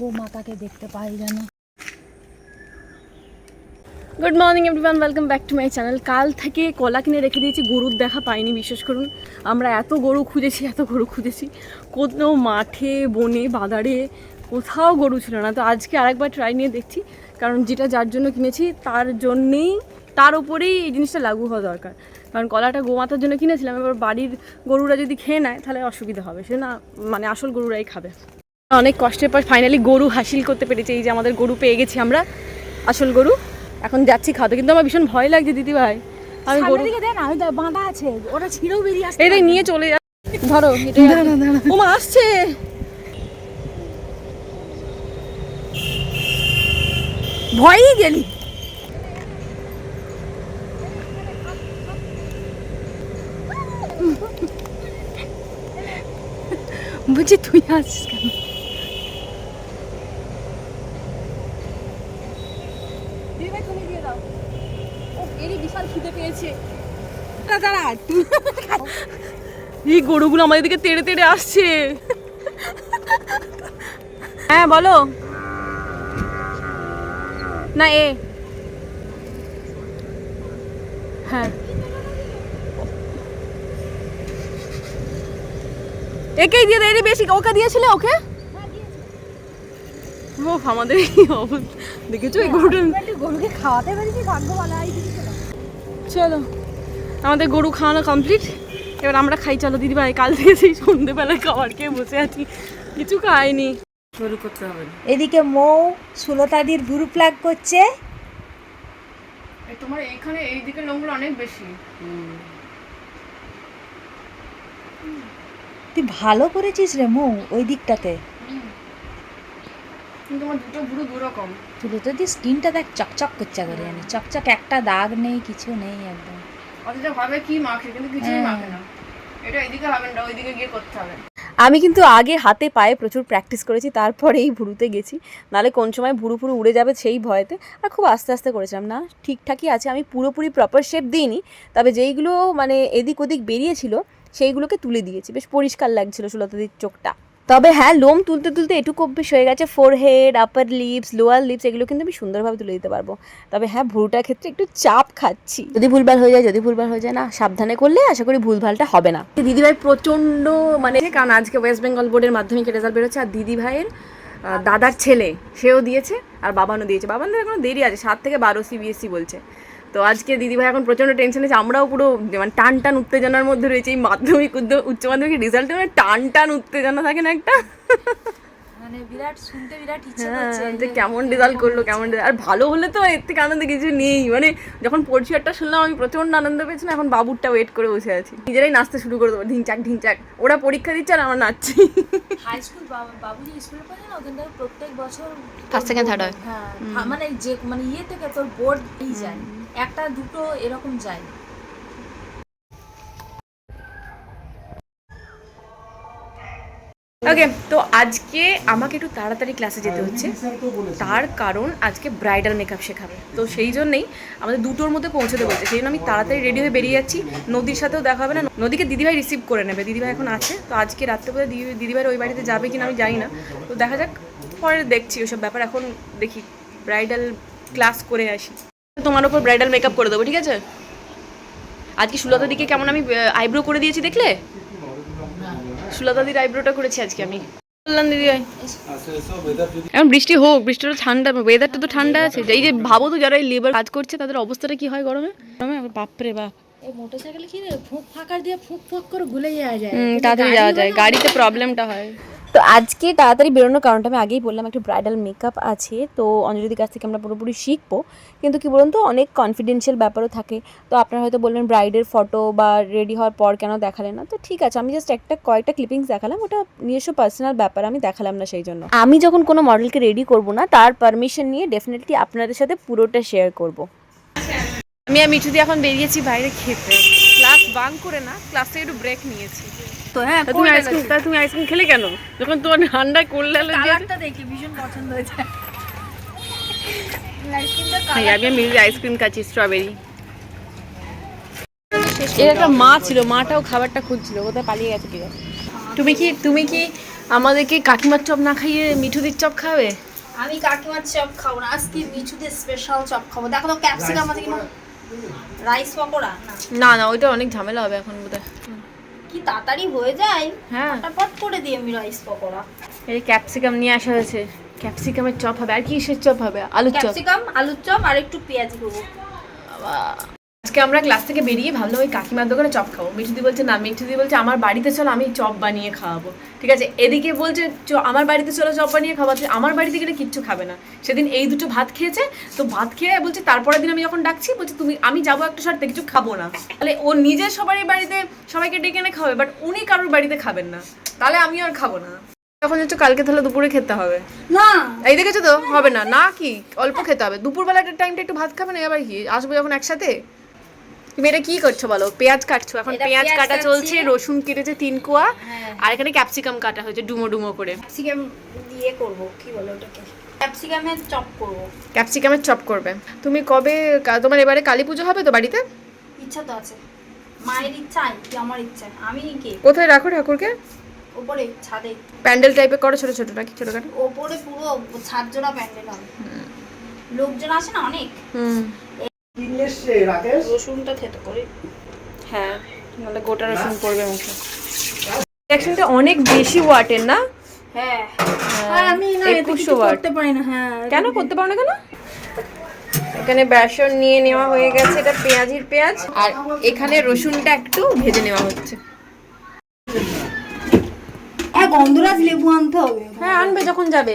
গোমাতাকে দেখতে পাই যেন। Good morning everyone welcome back to my channel কাল থেকে কলা কিনে রেখে দিয়েছি, গরুর দেখা পাইনি বিশ্বাস করুন। আমরা এত গরু খুঁজেছি, এত গরু খুঁজেছি। কোথাও মাঠে, বনে, বাজারে, কোথাও গরু ছিল না। তো আজকে আরেকবার ট্রাই নিয়ে দেখছি, কারণ যেটা যার জন্য কিনেছি, তার জন্যেই, তার উপরেই এই জিনিসটা লাগু হওয়া দরকার। কারণ কলাটা গোমাতার জন্য কিনেছিলাম, এবার বাড়ির গরুরা যদি খেয়ে নেয়, তাহলে অসুবিধা হবে। সে না মানে আসল গরুরাই খাবে। অনেক কষ্টের পর ফাইনালি গরু হাসিল করতে পেরেছি। এই যে আমাদের গরু পেয়ে গেছি আমরা আসল গরু। এখন যাচ্ছি খাওয়াতে। কিন্তু আমার ভীষণ ভয় লাগছে দিদি ভাই। আমি গরু বাঁধা আছে। ওটা ছিঁড়েও বেরিয়ে আসছে নিয়ে চলে যা ধরো আসছে। ভয়ই গেলি। বলছি তুই আসছিস কেন দিদি ভাই তুমি দিয়ে দাও। ও এরই বিশাল খিদে পেয়েছে। দাঁড়া এই গরুগুলো আমাদের দিকে তেড়ে তেড়ে আসছে। হ্যাঁ বলো। না এ। হ্যাঁ। একেই দিয়ে দেয় বেশি। ওকে দিয়েছিলে ওকে? ও আমাদের এই অবস্থা। দেখেছ? এই গরুটা গরুকে খাওয়াতে পেরেছি ভাগ্য ভালো চলো। চলো। আমাদের গরু খাওয়ানো কমপ্লিট এবার আমরা খাই চলো দিদি ভাই কাল থেকে সেই সন্ধ্যেবেলায় খাবার খেয়ে বসে আছি। কিছু খাইনি। শুরু করতে হবে এদিকে মৌ সুলতাদির ভুরু প্লাগ করছে। তোমার এইখানে এই দিকের লোকগুলো অনেক বেশি। তুই ভালো করেছিস রে মৌ ওই দিকটাতে। কিন্তু আমার দুটো দুরকম। সুলতাদির স্কিনটা দেখ চকচক করছে করে জানি। চকচক একটা দাগ নেই কিছু নেই একদম। অথচ ভাবে কি মাখে কিন্তু কিছুই হ্যাঁ। মাখে না। এটা এদিকে হবে না ওইদিকে গিয়ে করতে হবে। আমি কিন্তু আগে হাতে পায়ে প্রচুর প্র্যাকটিস করেছি তারপরেই ভুরুতে গেছি। নালে কোন সময় ভুরু ফুরু উড়ে যাবে সেই ভয়েতে। আর খুব আস্তে আস্তে করেছিলাম। না ঠিকঠাকই আছে। আমি পুরোপুরি প্রপার শেপ দিইনি। তবে যেইগুলো মানে এদিক ওদিক বেরিয়েছিল সেইগুলোকে তুলে দিয়েছি। বেশ পরিষ্কার লাগছিল সুলতাদির চোখটা। তবে হ্যাঁ লোম তুলতে তুলতে এটুকু অভ্যেস হয়ে গেছে। Forehead upper lips lower lips এগুলো কিন্তু আমি সুন্দরভাবে তুলে দিতে পারব। তবে হ্যাঁ ভুরুটার ক্ষেত্রে একটু চাপ খাচ্ছি। যদি ভুলভাল হয়ে যায় যদি ভুলভাল হয়ে যায় না সাবধানে করলে আশা করি ভুলভালটা হবে না। দিদিভাই প্রচণ্ড মানে কারণ আজকে ওয়েস্ট বেঙ্গল বোর্ডের মাধ্যমিক রেজাল্ট বেরোচ্ছে আর দিদি ভাইয়ের দাদার ছেলে সেও দিয়েছে আর বাবানও দিয়েছে। বাবানদের এখনও দেরি আছে সাত থেকে বারো সিবিএসসি বলছে। তো আজকে দিদিভাই এখন প্রচণ্ড টেনশন আছে আমরাও পুরো মানে টান টান উত্তেজনার মধ্যে রয়েছে এই মাধ্যমিক উদ্য- উচ্চ মাধ্যমিক রেজাল্টে মানে টান টান উত্তেজনা থাকে না একটা? মানে বিরাট শুনতে বিরাট ইচ্ছে হ্যাঁ করছে। যে কেমন রেজাল্ট করল কেমন আর ভালো হলে তো এর থেকে আনন্দ কিছু নেই মানে যখন পরিচয়টা শুনলাম আমি প্রচণ্ড আনন্দ পেয়েছিলাম এখন বাবুরটা ওয়েট করে বসে আছি। নিজেরাই নাচতে শুরু করে দেবো ঢিনচাক ঢিনচাক ওরা পরীক্ষা দিচ্ছে আর আমরা নাচছি। হাই স্কুল বাবু যে স্কুলে পড়ে না ওখান থেকে প্রত্যেক বছর First, second, third হয়। হ্যাঁ মানে যে মানে ইয়ে থেকে তোর বোর্ড এই যায়। একটা, দুটো, এরকম যায়। ওকে তো আজকে আমাকে একটু তাড়াতাড়ি ক্লাসে যেতে হচ্ছে। তার কারণ আজকে ব্রাইডাল মেকআপ শেখাবে। তো সেই জন্যই আমাদের দুটোর মধ্যে পৌঁছতে বলছে। সেই জন্য আমি তাড়াতাড়ি রেডি হয়ে বেরিয়ে যাচ্ছি। নদীর সাথেও দেখা হবে না। নদীকে দিদিভাই রিসিভ করে নেবে। দিদিভাই এখন আছে। তো আজকে রাত্রে বোধহয় দিদি দিদিভাইয়ের ওই বাড়িতে যাবে কিনা আমি জানি না। তো দেখা যাক, পরে দেখছি ওসব ব্যাপার। এখন দেখি ব্রাইডাল ক্লাস করে আসি। তোমার ওপর ব্রাইডাল মেকআপ করে দেবো, ঠিক আছে? আজকে সুলতা দিকে কেমন আমি আইব্রো করে দিয়েছি দেখলে? সুলতা দির আইব্রোটা করেছি আজকে আমি। এখন বৃষ্টি হোক, বৃষ্টিটা ঠান্ডা ওয়েদারটা তো ঠান্ডা আছে। এই যে ভাবো তো যারা এই লেবার কাজ করছে, তাদের অবস্থাটা কি হয় গরমে? গরমে? বাপরে বাপ। এই মোটরসাইকেলে কি রে ফুঁক ফাঁকার দিয়ে ফুঁক ফুঁক করে গুলে যাওয়া যায়? হুম তাড়াতাড়ি যাওয়া যায় গাড়িতে প্রবলেমটা হয়। তো আজকে তাড়াতাড়ি বেরোনোর কারণটা আমি আগেই বললাম একটু ব্রাইডাল মেকআপ আছে তো অঞ্জলিদির কাছ থেকে আমরা পুরোপুরি শিখব। কিন্তু কি বলুন তো অনেক কনফিডেন্সিয়াল ব্যাপারও থাকে। তো আপনারা হয়তো বললেন ব্রাইডের ফটো বা রেডি হওয়ার পর কেন দেখালেন না? তো ঠিক আছে আমি জাস্ট একটা কয়েকটা ক্লিপিংস দেখালাম ওটা নিজস্ব পার্সোনাল ব্যাপার আমি দেখালাম না সেই জন্য। আমি যখন কোনো মডেলকে রেডি করব না তার পারমিশন নিয়ে ডেফিনেটলি আপনাদের সাথে পুরোটা শেয়ার করব। আমি আর মিঠু দিয়ে এখন বেরিয়েছি বাইরে খেতে। ক্লাস বাং করে না ক্লাস থেকে একটু ব্রেক নিয়েছি। তো হ্যাঁ তুমি আইসক্রিম তা তুমি আইসক্রিম খেলে কেন? যখন তোমার ঠান্ডা করলে কালারটা দেখে ভীষণ পছন্দ হয়েছে। হ্যাঁ আমি আইসক্রিম খাচ্ছি স্ট্রবেরি এর একটা মা ছিল মাটাও খাবারটা খুঁজছিল কোথায় পালিয়ে গেছে কি তুমি কি তুমি কি আমাদেরকে কাকিমার চপ না খাইয়ে মিঠুদির চপ খাবে আমি কাকিমার চপ খাব না আজকে মিঠুদের স্পেশাল চপ খাব। দেখো তো ক্যাপসিকাম রাইস পকোড়া? না। না ওইটা অনেক ঝামেলা হবে এখন বোধহয়। কি তাড়াতাড়ি হয়ে যায়? হ্যাঁ। ফটাফট করে দিই আমি রাইস পকোড়া। এই ক্যাপসিকাম নিয়ে আসা হয়েছে। ক্যাপসিকামের চপ হবে। আর কিসের চপ হবে? আলুর চপ। ক্যাপসিকাম আলুর চপ আর একটু পেঁয়াজ দেবো। বাবা। আজকে আমরা ক্লাস থেকে বেরিয়ে ভাবলাম ওই কাকিমার দোকানে চপ খাব। মিঠুদি বলছে না মিঠুদি বলছে আমার বাড়িতে চলো আমি চপ বানিয়ে খাওয়াবো। ঠিক আছে এদিকে বলছে চ আমার বাড়িতে চলো চপ বানিয়ে খাওয়াচ্ছে আমার বাড়িতে গেলে কিচ্ছু খাবে না। সেদিন এই দুটো ভাত খেয়েছে তো ভাত খেয়ে বলছে তারপরের দিন আমি যখন ডাকছি বলছে তুমি আমি যাব একটা শর্তে কিছু খাব না। তাহলে ও নিজের সবারই বাড়িতে সবাইকে ডেকে এনে খাবে বাট উনি কারোর বাড়িতে খাবেন না। তাহলে আমি আর খাব না। তখন হচ্ছে কালকে তাহলে দুপুরে খেতে হবে। না। এই দেখেছ তো? হবে না। না কি? অল্প খেতে হবে। দুপুরবেলাটার টাইমটা একটু ভাত খাবে না আবার কি? আসব যখন একসাথে? তুমি এটা কি করছ বলো? পেঁয়াজ কাটছো। এখন পেঁয়াজ কাটা চলছে রসুন কেটেছে তিন কোয়া হ্যাঁ। আর এখানে ক্যাপসিকাম কাটা হয়েছে ডুমো ডুমো করে। ক্যাপসিকাম দিয়ে করব কি বলে ওটাকে? ক্যাপসিকামের চপ করব। ক্যাপসিকামের চপ করবে। তুমি কবে তোমার এবারে কালী পুজো হবে তো বাড়িতে? ইচ্ছা তো আছে। মায়ের ইচ্ছা কি আমার ইচ্ছা। আমি কে? কোথায় রাখো ঠাকুরকে? ওপরে ছাদে। প্যান্ডেল টাইপের করো ছোট ছোট নাকি ছোটখাটো? ওপরে পুরো ছাদ জোড়া প্যান্ডেল হবে। লোকজন আসে না অনেক? হুম। রসুনটা থেতো করি হ্যাঁ নাহলে গোটা রসুন পড়বে মুখে। ইন্ডাকশনটা অনেক বেশি ওয়াটের না? হ্যাঁ। আর আমি না এতে 2100 করতে পারি না হ্যাঁ। কেন করতে পারো না কেন? এখানে বেসন নিয়ে নেওয়া হয়ে গেছে এটা পেঁয়াজির পেঁয়াজ। আর এখানে রসুনটা একটু ভেজে নেওয়া হচ্ছে। হ্যাঁ গন্ধরাজ লেবু আনতে হবে। হ্যাঁ আনবে যখন যাবে।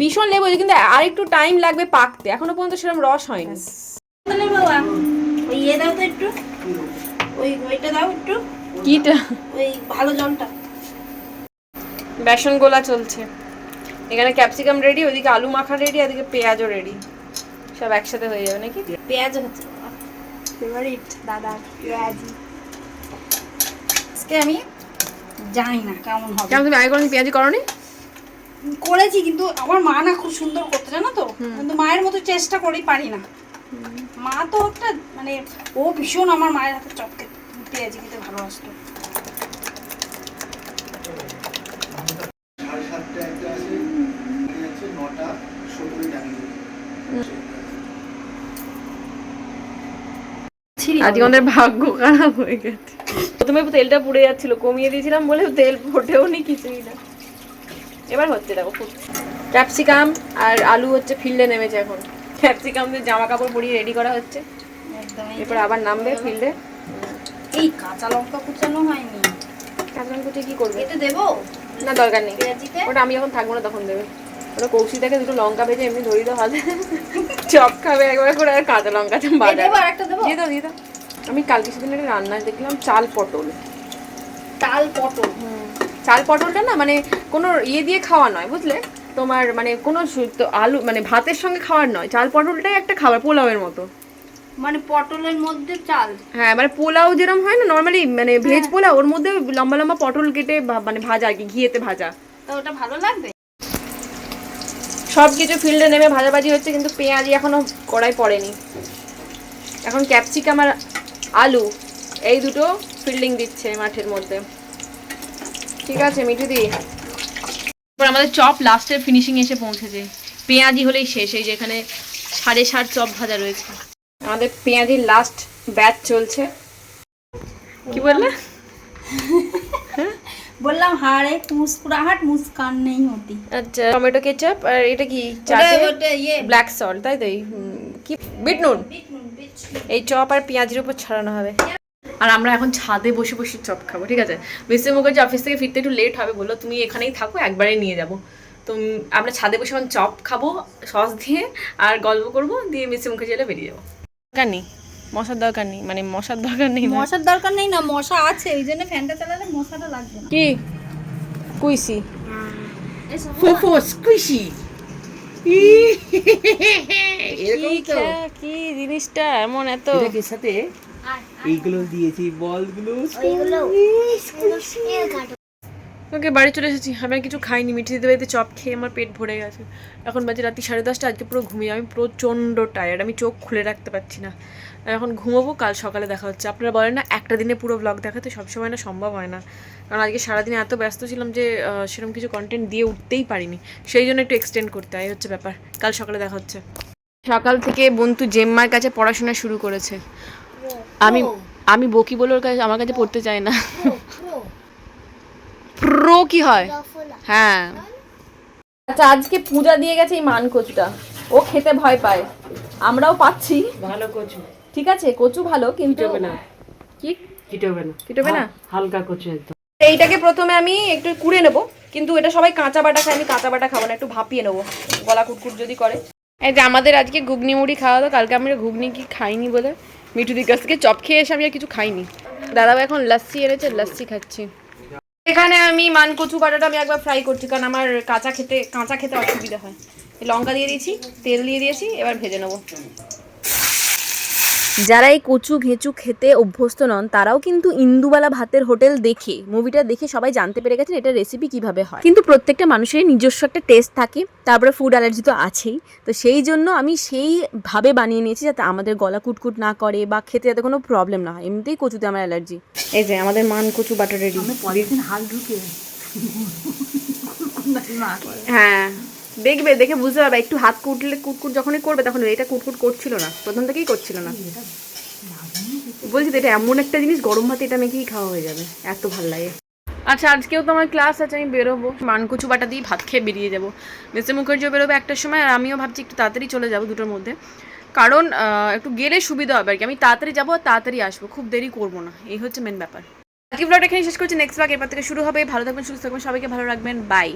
ভীষণ লেবু হয়েছে, কিন্তু আর একটু টাইম লাগবে পাকতে। এখনও পর্যন্ত সেরকম রস হয়নি। বাবা ওই ইয়ে দাও তো একটু। ওই ওইটা দাও একটু। কিটা? ওই ভালো জলটা। বেসন গোলা চলছে। এখানে ক্যাপসিকাম রেডি ওইদিকে আলু মাখা রেডি এদিকে পেঁয়াজও রেডি সব একসাথে হয়ে যাবে নাকি? পেঁয়াজ হচ্ছে ফেভারিট দাদা পেঁয়াজি। আজকে আমি জানি না কেমন হবে। কেমন তুমি আগে কোনো পেঁয়াজি করনি? করেছি কিন্তু আমার মা না খুব সুন্দর করতে জানো তো? কিন্তু মায়ের মতো চেষ্টা করেই পারি না। মা তো একটা মানে ও ভীষণ আমার মায়ের হাতে চপ খেতে পেঁয়াজি খেতে ভালোবাসতো। আজকে আমাদের ভাগ্য খারাপ হয়ে গেছে। প্রথমে তেলটা পুড়ে যাচ্ছিল কমিয়ে দিয়েছিলাম বলে তেল ফোটেও নি কিছুই না। এবার হচ্ছে দেখো ক্যাপসিকাম আর আলু হচ্ছে ফিল্ডে নেমেছে এখন। ক্যাপসিকাম দিয়ে জামা কাপড় পরিয়ে রেডি করা হচ্ছে। এরপর আবার নামবে ফিল্ডে। এই কাঁচা লঙ্কা কুচানো হয়নি। কুচি কি করবে? এতে দেবো? না দরকার নেই। ওটা আমি যখন থাকব না তখন দেবে। ওটা কৌশিদাকে দুটো লঙ্কা ভেজে এমনি ধরিয়ে দাও হাতে। চপ খাবে একবার করে আর কাঁচা লঙ্কা বাজার দিয়ে দাও দিয়ে দাও। আমি কালকে সেদিন একটা রান্নায় দেখলাম চাল পটল। চাল পটল? চাল পটলটা না মানে কোনো ইয়ে দিয়ে খাওয়া নয় বুঝলে? তোমার মানে কোনো তো আলু মানে ভাতের সঙ্গে খাওয়ার নয় চাল পটলটাই একটা খাবার পোলাওয়ের মতো। মানে পটলের মধ্যে চাল? হ্যাঁ মানে পোলাও যেরকম হয় না নর্মালি মানে ভেজ পোলাও ওর মধ্যে লম্বা লম্বা পটল কেটে মানে ভাজা আর কি ঘিয়েতে ভাজা। তো ওটা ভালো লাগবে? সব কিছু ফিল্ডে নেমে ভাজাভাজি হচ্ছে কিন্তু পেঁয়াজি এখনও কড়াই পড়েনি। এখন ক্যাপসিকাম আর আলু। এই দুটো ফিল্ডিং দিচ্ছে মাঠের মধ্যে। ঠিক আছে মিঠু দি। এবার আমাদের চপ লাস্টের ফিনিশিং এসে পৌঁছেছে। পেঁয়াজি হলেই শেষ এই যেখানে সাড়ে ষাট চপ ভাজা রয়েছে। আমাদের পেঁয়াজির লাস্ট ব্যাচ চলছে। কি বললে? বললাম হাড়ে মুস্কুরাহাট মুস্কান নেই হতি। আচ্ছা টমেটো কেচাপ আর এটা কি? চাটে? ইয়ে। ব্ল্যাক সল্ট তাই তো এই কি? বিট নুন বিট বিট নুন। এই চপ আর পেঁয়াজের উপর ছড়ানো হবে। আর আমরা এখন ছাদে বসে বসে চপ খাব ঠিক আছে? মিস্টার মুখার্জি অফিস থেকে ফিরতে একটু লেট হবে বলল তুমি এখানেই থাকো একবারে নিয়ে যাব। তো আমরা ছাদে বসে এখন চপ খাব সস দিয়ে আর গল্প করব দিয়ে মিস্টার মুখার্জি এলে বেরিয়ে যাব। দরকার নেই মশার দরকার নেই মানে মশার দরকার নেই মশার দরকার নেই না মশা আছে ওই জন্য ফ্যানটা চালালে মশাটা লাগবে কি? কুইসি। ফোফো তো কি জিনিসটা এমন এত এর সাথে এইগুলো দিয়েছি বলগুলো ওকে বাড়ি চলে এসেছি আমি কিছু খাইনি মিঠি দিতে বাড়িতে চপ খেয়ে আমার পেট ভরে গেছে এখন বাজে রাত্রি সাড়ে দশটা আজকে পুরো ঘুমিয়ে আমি প্রচণ্ড টায়ার্ড আমি চোখ খুলে রাখতে পারছি না এখন ঘুমোবো, কাল সকালে দেখা হচ্ছে। আপনারা বলেন না, একটা দিনে পুরো ব্লগ দেখাতে সবসময় না সম্ভব হয় না। কারণ আজকে সারাদিন এত ব্যস্ত ছিলাম যে সেরকম কিছু কন্টেন্ট দিয়ে উঠতেই পারিনি। সেই জন্য একটু এক্সটেন্ড করতে হয় হচ্ছে ব্যাপার। কাল সকালে দেখা হচ্ছে। সকাল থেকে বন্ধু জেম্মার কাছে পড়াশোনা শুরু করেছে। আমি আমি বকি বলে ওর কাছে, আমার কাছে পড়তে চাই না। প্রো কি হয়? হ্যাঁ। আচ্ছা আজকে পূজা দিয়ে গেছে এই মান কচুটা ও খেতে ভয় পায়। আমরাও পাচ্ছি। ভালো কচু। ঠিক আছে কচু ভালো কিন্তু না। কি? কিটোবে না। কিটোবে না? হালকা কচু একদম। এইটাকে প্রথমে আমি একটু কুড়ে নেব কিন্তু এটা সবাই কাঁচা বাটা খায় আমি কাঁচা বাটা খাব না একটু ভাপিয়ে নেব। গলা কুটকুট যদি করে। এই যে আমাদের আজকে ঘুগনি মুড়ি খাওয়া দাওয়া কালকে আমরা ঘুগনি কি খাইনি বলে? মিঠুদির কাছ থেকে চপ খেয়ে এসে আমি আর কিছু খাইনি। দাদাও এখন লাস্সি এনেছে লাস্সি খাচ্ছি। এখানে আমি মান কচু বাটাটা আমি একবার ফ্রাই করছি কারণ আমার কাঁচা খেতে কাঁচা খেতে অসুবিধা হয়। লঙ্কা দিয়ে দিয়েছি তেল দিয়ে দিয়েছি এবার ভেজে নেব। যারা এই কচু ঘেঁচু খেতে অভ্যস্ত নন তারাও কিন্তু ইন্দুবালা ভাতের হোটেল দেখে মুভিটা দেখে সবাই জানতে পেরে গেছেন এটা রেসিপি কীভাবে হয়। কিন্তু প্রত্যেকটা মানুষেরই নিজস্ব একটা টেস্ট থাকে তারপরে ফুড অ্যালার্জি তো আছেই। তো সেই জন্য আমি সেইভাবে বানিয়ে নিয়েছি যাতে আমাদের গলা কুটকুট না করে বা খেতে যাতে কোনো প্রবলেম না হয়। এমনিতেই কচুতে আমার অ্যালার্জি এই যে আমাদের মান কচু বাটার রেডি। হ্যাঁ। দেখবে, দেখে বুঝতে পারবে। একটু হাত কুটলে, কুটকুট যখনই করবে, তখন এটা কুটকুট করছিল না। প্রথম থেকেই করছিল না। বলছি এটা এমন একটা জিনিস, গরম ভাতে এটা মেখেই খাওয়া হয়ে যাবে। এত ভালো লাগে। আচ্ছা আজকেও তো আমার ক্লাস আছে, আমি বেরোবো। মানকুচু বাটা দিয়ে ভাত খেয়ে বেরিয়ে যাব। মিস্টার মুখার্জিও বেরোবে একটার সময়, আর আমিও ভাবছি একটু তাড়াতাড়ি চলে যাব দুটোর মধ্যে। কারণ একটু গেলে সুবিধা হবে আর কি। আমি তাড়াতাড়ি যাব আর তাড়াতাড়ি আসব। খুব দেরি করব না। এই হচ্ছে মেন ব্যাপার। আজকে ব্লগটা এখানে শেষ করছি। নেক্সট ব্লগ এরপর থেকে শুরু হবে। ভালো থাকবেন, সুস্থ থাকবেন, সবাইকে ভালো রাখবেন। বাই